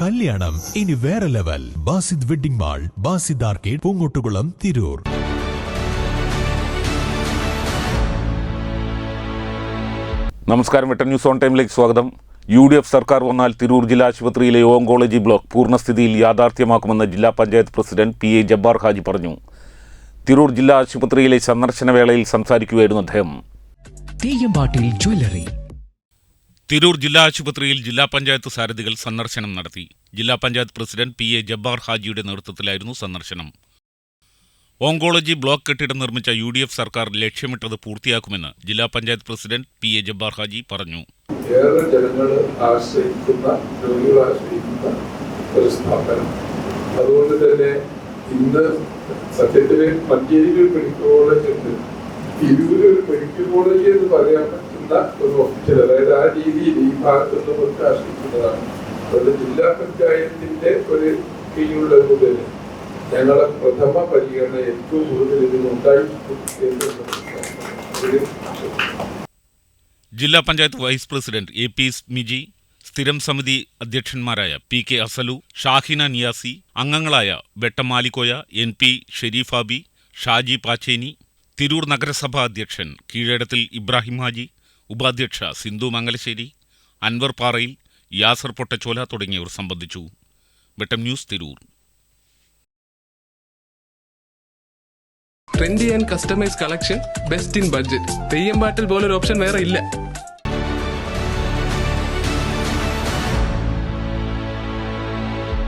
കല്യാണം. ഇനി വേറെ level. Basid wedding mall Basid arcade Poongottukulam Tirur. നമസ്കാരം. വെട്ടൻ ന്യൂസ് ഓൺ ടൈമിലേക്ക് സ്വാഗതം. യു ഡി എഫ് സർക്കാർ വന്നാൽ തിരൂർ ജില്ലാ ആശുപത്രിയിലെ ഓങ്കോളജി ബ്ലോക്ക് പൂർണസ്ഥിതിയിൽ യാഥാർത്ഥ്യമാക്കുമെന്ന് ജില്ലാ panchayat president P A Jabbar Haji പറഞ്ഞു. തിരൂർ ജില്ലാ ആശുപത്രിയിലെ സന്ദർശന വേളയിൽ സംസാരിക്കുകയായിരുന്നു അദ്ദേഹം. തെയ്യമ്പാട്ടിൽ ജ്വല്ലറി. തിരൂർ ജില്ലാ ആശുപത്രിയിൽ ജില്ലാ പഞ്ചായത്ത് സാരഥികൾ സന്ദർശനം നടത്തി. ജില്ലാ panchayat president P A Jabbar ഹാജിയുടെ നേതൃത്വത്തിലായിരുന്നു സന്ദർശനം. ഓങ്കോളജി ബ്ലോക്ക് കെട്ടിടം നിർമ്മിച്ച യു ഡി എഫ് സർക്കാർ ലക്ഷ്യമിട്ടത് പൂർത്തിയാക്കുമെന്ന് ജില്ലാ panchayat president P A Jabbar Haji പറഞ്ഞു. ഏറെ ജനങ്ങൾ ഒരു അതുകൊണ്ട് തന്നെ ഇന്ന് സത്യത്തിലെ മെഡിക്കൽ കോളേജ് ഉണ്ട്. തിരൂര് ഒരു മെഡിക്കൽ കോളേജ് എന്ന് പറയാൻ പറ്റുന്ന ഒരു ഹോസ്പിറ്റൽ അതായത് ആ രീതിയിൽ ഈ ഭാഗത്ത് നിന്നവർക്ക് ആശ്രയിക്കുന്നതാണ്. അതുകൊണ്ട് ജില്ലാ പഞ്ചായത്തിന്റെ ഒരു കീഴിലുള്ള മുതൽ ഞങ്ങളെ പ്രഥമ പരിഗണന ഏറ്റവും കൂടുതൽ ഒരു ജില്ലാ panchayat vice president A P Smiji സ്ഥിരം സമിതി അധ്യക്ഷന്മാരായ പി കെ അസലു ഷാഹിന നിയാസി അംഗങ്ങളായ വെട്ടമാലിക്കോയ എൻ പി ഷെരീഫാബി ഷാജി പാച്ചേനി തിരൂർ നഗരസഭാ അധ്യക്ഷൻ കീഴടത്തിൽ ഇബ്രാഹിം ഹാജി ഉപാധ്യക്ഷ സിന്ധു മംഗലശ്ശേരി അൻവർ പാറയിൽ യാസർ പൊട്ടച്ചോല തുടങ്ങിയവർ സംബന്ധിച്ചു. Vettam news Tirur. Trendy and customise collection best in budget. Theyyam പാട്ടിൽ പോലൊരു ഓപ്ഷൻ വേറെ ഇല്ല.